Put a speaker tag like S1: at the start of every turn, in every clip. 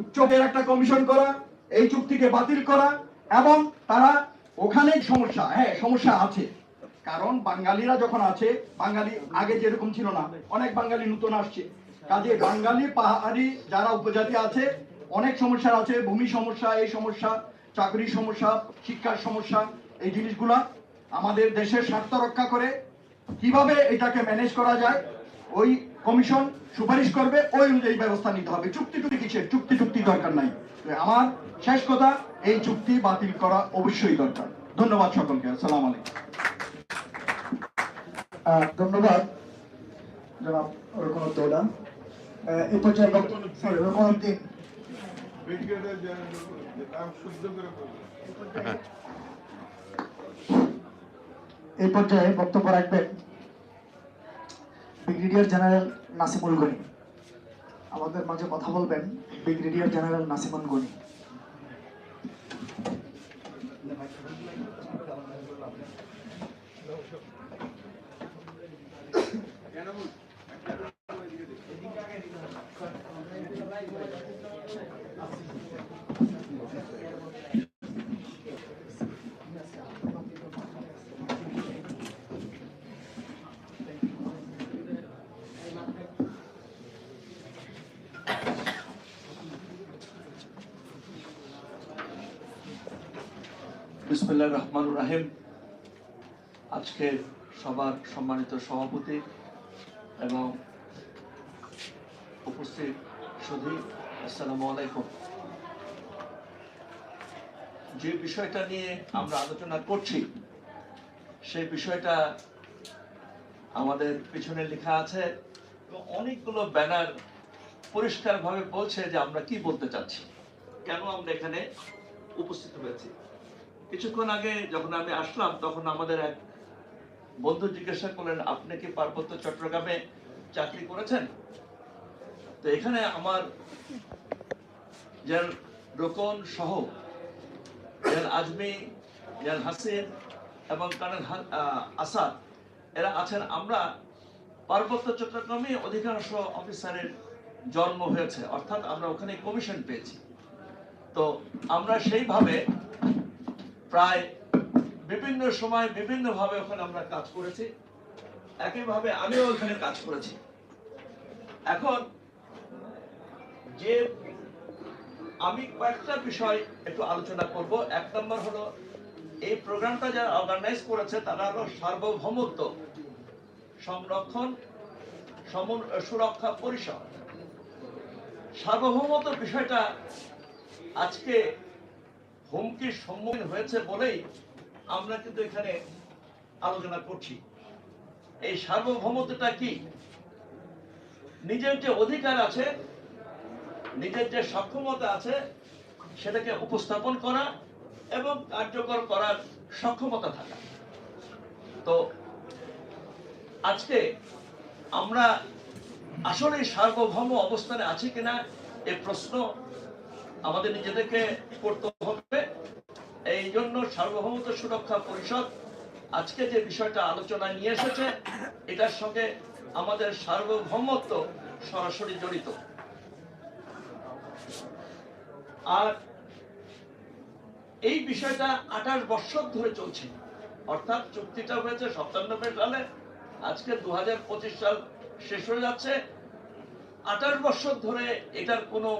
S1: উচ্চকের একটা কমিশন করা, এই চুক্তিকে বাতিল করা, এবং তারা ওখানে সমস্যা হ্যাঁ সমস্যা আছে। কারণ বাঙালিরা যখন আছে, বাঙালি আগে যেরকম ছিল না, অনেক বাঙালি নতুন আসছে। কাজে বাঙালি পাহাড়ি যারা উপজাতি আছে, অনেক সমস্যা আছে, ভূমি সমস্যা, এই সমস্যা চাকরির সমস্যা, শিক্ষার সমস্যা, এই জিনিসগুলা আমাদের দেশের স্বার্থ রক্ষা করে কীভাবে এটাকে ম্যানেজ করা যায়, ওই কমিশন সুপারিশ করবে ওই অনুযায়ী ব্যবস্থা নিতে হবে। চুক্তি টুক্তি কিসের? চুক্তি চুক্তি দরকার নাই। আমার শেষ কথা এই চুক্তি বাতিল করা অবশ্যই দরকার। ধন্যবাদ সকলকে। আসসালাম আলাইকুম।
S2: ধন্যবাদ। জনাব রকমউদ্দৌলা পর্যায়ে রকমউদ্দিন এই পর্যায়ে বক্তব্য রাখবেন ব্রিগেডিয়ার জেনারেল নাসিমুল গনি। আমাদের মাঝে কথা বলবেন ব্রিগেডিয়ার জেনারেল নাসিমুল গনি।
S3: বিসমুল্লাহ রহমান রাহিম। আজকের সবার সম্মানিত সভাপতি এবং উপস্থিত সুধী আসসালামু আলাইকুম। যে বিষয়টা নিয়ে আমরা আলোচনা করছি, সেই বিষয়টা আমাদের পিছনে লেখা আছে এবং অনেকগুলো ব্যানার পরিষ্কারভাবে বলছে যে আমরা কি বলতে চাচ্ছি। কেন আমরা এখানে উপস্থিত হয়েছি? কিছুক্ষণ আগে যখন আমি আসলাম, তখন আমাদের এক বন্ধু জিজ্ঞাসা করলেন, আপনি কি পার্বত্য চট্টগ্রামে চাকরি করেছেন? তো এখানে আমার যেন রোকন সহ আজমি যেন হাসিন এবং কানের আসাদ, এরা আছেন। আমরা পার্বত্য চট্টগ্রামে অধিকাংশ অফিসারের জন্ম হয়েছে, অর্থাৎ আমরা ওখানে কমিশন পেয়েছি। তো আমরা সেইভাবে প্রায় বিভিন্ন সময় বিভিন্নভাবে ওখানে আমরা কাজ করেছি। একইভাবে আমিও ওখানে কাজ করেছি। এখন যে আমি কয়েকটা বিষয় একটু আলোচনা করব। এক নম্বর হলো, এই প্রোগ্রামটা যারা অর্গানাইজ করেছে, তারা হলো সার্বভৌমত্ব সংরক্ষণ সুরক্ষা পরিষদ। সার্বভৌমত্ব বিষয়টা আজকে হুমকির সম্মুখীন হয়েছে বলেই আমরা কিন্তু এখানে আলোচনা করছি। এই সার্বভৌমত্বটা কি? নিজের যে অধিকার আছে, নিজের যে সক্ষমতা আছে, সেটাকে উপস্থাপন করা এবং কার্যকর করার সক্ষমতা থাকা। তো আজকে আমরা আসলে সার্বভৌম অবস্থানে আছি কিনা, এ প্রশ্ন আমাদের নিজেদেরকে করতে হবে। এই জন্য সার্বভৌমত্ব সুরক্ষা পরিষদ আজকে যে বিষয়টা আলোচনায় নিয়ে এসেছে, এটার সঙ্গে আমাদের সার্বভৌমত্ব সরাসরি জড়িত। আর এই বিষয়টা আঠাশ বছর ধরে চলছে। অর্থাৎ চুক্তিটা হয়েছে সপ্তানব্বই সালে, আজকে দুহাজার পঁচিশ সাল শেষ হয়ে যাচ্ছে। আঠাশ বছর ধরে এটার কোনো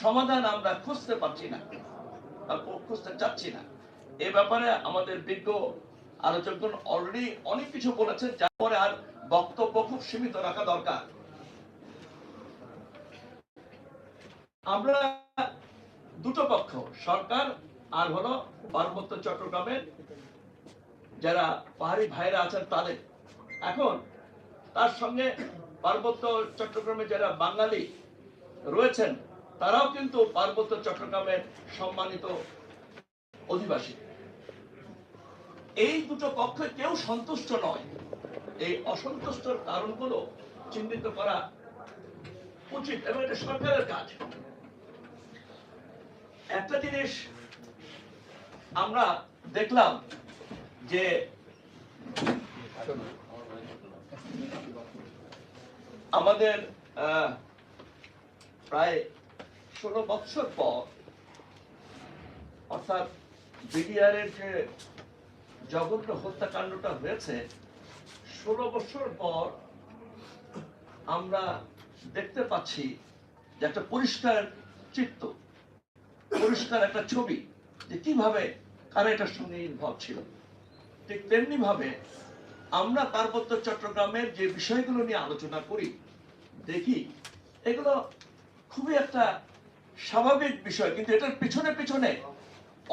S3: সমাধান আমরা খুঁজতে পারছি না। খুঁজতে চাচ্ছি না। এ ব্যাপারে আমাদের বিজ্ঞ আলোচকগণ অলরেডি অনেক কিছু বলেছেন, যার পরে আর বক্তব্য খুব সীমিত রাখা দরকার। আমরা দুটো পক্ষ, সরকার আর হলো পার্বত্য চট্টগ্রামের যারা পাহাড়ি ভাইরা আছেন তাদের। এখন তার সঙ্গে পার্বত্য চট্টগ্রামে যারা বাঙালি রয়েছেন তারাও কিন্তু পার্বত্য চট্টগ্রামের সম্মানিত অধিবাসী। এই দুটো পক্ষে কেউ সন্তুষ্ট নয়। এই অসন্তুষ্টর কারণগুলো চিহ্নিত করা উচিত এবং এটা সরকারের কাজ। একটা জিনিস আমরা দেখলাম যে আমাদের প্রায় ষোলো বৎসর পর, অর্থাৎ বিডিআর এর যে জঘন্য হত্যাকাণ্ডটা হয়েছে, ষোলো বছর পর আমরা দেখতে পাচ্ছি যে একটা পরিষ্কার চিত্ত পরিষ্কার একটা ছবি যে কীভাবে কারা এটার সঙ্গে ইনভলভ ছিল। ঠিক তেমনি ভাবে আমরা পার্বত্য চট্টগ্রামের যে বিষয়গুলো নিয়ে আলোচনা করি, দেখি, এগুলো খুবই একটা স্বাভাবিক বিষয়, কিন্তু এটার পিছনে পিছনে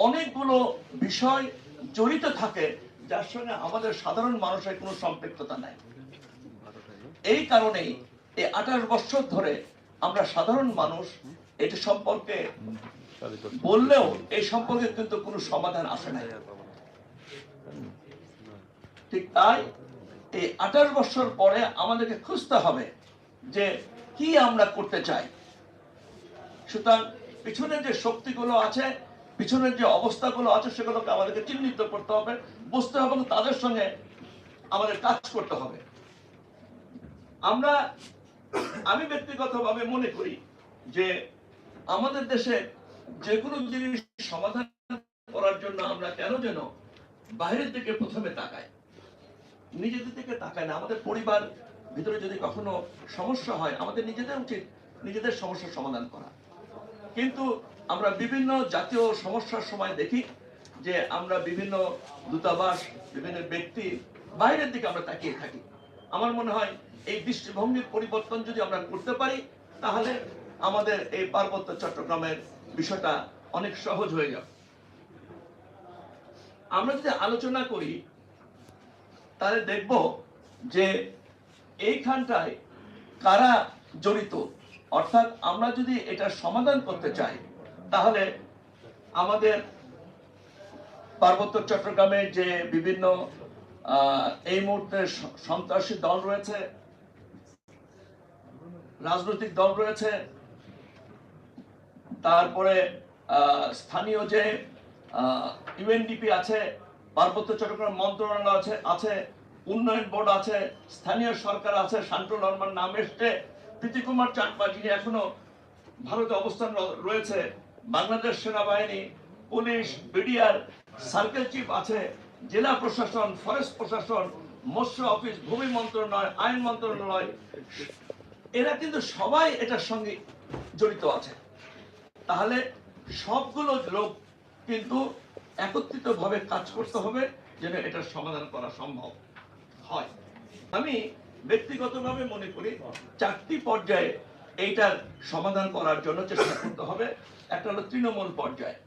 S3: অনেকগুলো বিষয় জড়িত থাকে, যার সঙ্গে আমাদের সাধারণ মানুষের কোনো সম্পৃক্ততা নাই। এই কারণেই এই আঠাশ বছর ধরে আমরা সাধারণ মানুষ এটি সম্পর্কে বললেও এই সম্পর্কে কিন্তু কোনো সমাধান আসে নাই। ঠিক তাই এই আঠাশ বছর পরে আমাদেরকে খুঁজতে হবে যে কি আমরা করতে চাই। সুতরাং পিছনে যে শক্তিগুলো আছে, পিছনের যে অবস্থাগুলো আছে, সেগুলোকে আমাদেরকে চিহ্নিত করতে হবে, বুঝতে হবে এবং তাদের সঙ্গে আমাদের কাজ করতে হবে। আমরা, আমি ব্যক্তিগতভাবে মনে করি যে আমাদের দেশে যে কোনো জিনিস সমাধান করার জন্য আমরা কেন যেন বাইরের দিকে প্রথমে তাকাই। নিজেদের দিকে তাকাই না। আমাদের পরিবার ভিতরে যদি কখনো সমস্যা হয়, আমাদের নিজেদের উচিত নিজেদের সমস্যার সমাধান করা। কিন্তু আমরা বিভিন্ন জাতীয় সমস্যার সময় দেখি যে আমরা বিভিন্ন দূতাবাস, বিভিন্ন ব্যক্তি বাইরের দিকে আমরা তাকিয়ে থাকি। আমার মনে হয় এই দৃষ্টিভঙ্গির পরিবর্তন যদি আমরা করতে পারি, তাহলে আমাদের এই পার্বত্য চট্টগ্রামের বিষয়টা অনেক সহজ হয়ে যাবে। আমরা যদি আলোচনা করি, তাহলে দেখব যে এইখানটায় কারা জড়িত? অর্থাৎ আমরা যদি এটা সমাধান করতে চাই, তাহলে আমাদের পার্বত্য চট্টগ্রামে যে বিভিন্ন এই মুহূর্তে সন্ত্রাসী দল রয়েছে, রাজনৈতিক দল রয়েছে, তারপরে স্থানীয় যে ইউএনডিপি আছে, পার্বত্য চট্টগ্রাম মন্ত্রণালয় আছে আছে, উন্নয়ন বোর্ড আছে, স্থানীয় সরকার আছে, শান্টু নর্মার নাম এসছে প্রীতিকুমার চাটপা যিনি এখনও ভারতে অবস্থান রয়েছে। বাংলাদেশ সেনাবাহিনী, পুলিশ, বিডিআর, সার্কেল চিফ আছে, জেলা প্রশাসন, ফরেস্ট প্রশাসন, মৎস্য অফিস, ভূমি মন্ত্রণালয়, আইন মন্ত্রণালয়, এরা কিন্তু সবাই এটার সঙ্গে জড়িত আছে। তাহলে সবগুলো লোক কিন্তু একত্রিত ভাবে কাজ করতে হবে যেন এটার সমাধান করা সম্ভব হয়। আমি ব্যক্তিগতভাবে মনে করি চারটি পর্যায়ে এইটার সমাধান করার জন্য চেষ্টা করতে হবে। একটা হলো তৃণমূল পর্যায়ে।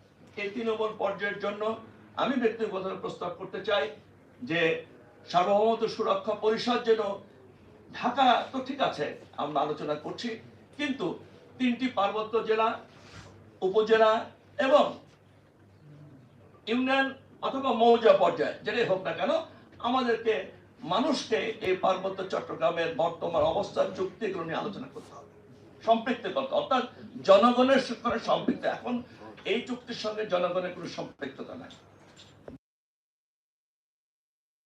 S3: এই তৃণমূল পর্যায়ের জন্য আমি ব্যক্তিগত প্রস্তাব করতে চাই যে সার্বভৌমত্ব সুরক্ষা পরিষদ যেন ঢাকা তো ঠিক আছে, আমরা আলোচনা করছি, কিন্তু তিনটি পার্বত্য জেলা, উপজেলা এবং ইউনিয়ন অথবা মৌজা পর্যায়ে, যেটাই হোক না কেন, আমাদেরকে মানুষকে এই পার্বত্য চট্টগ্রামের বর্তমান অবস্থার চুক্তি এগুলো নিয়ে আলোচনা করতে হবে। সম্পৃক্ত করতে অর্থাৎ জনগণের সম্পৃক্ত। এখন এই চুক্তির সঙ্গে জনগণের কোনো সম্পৃক্ততা নাই।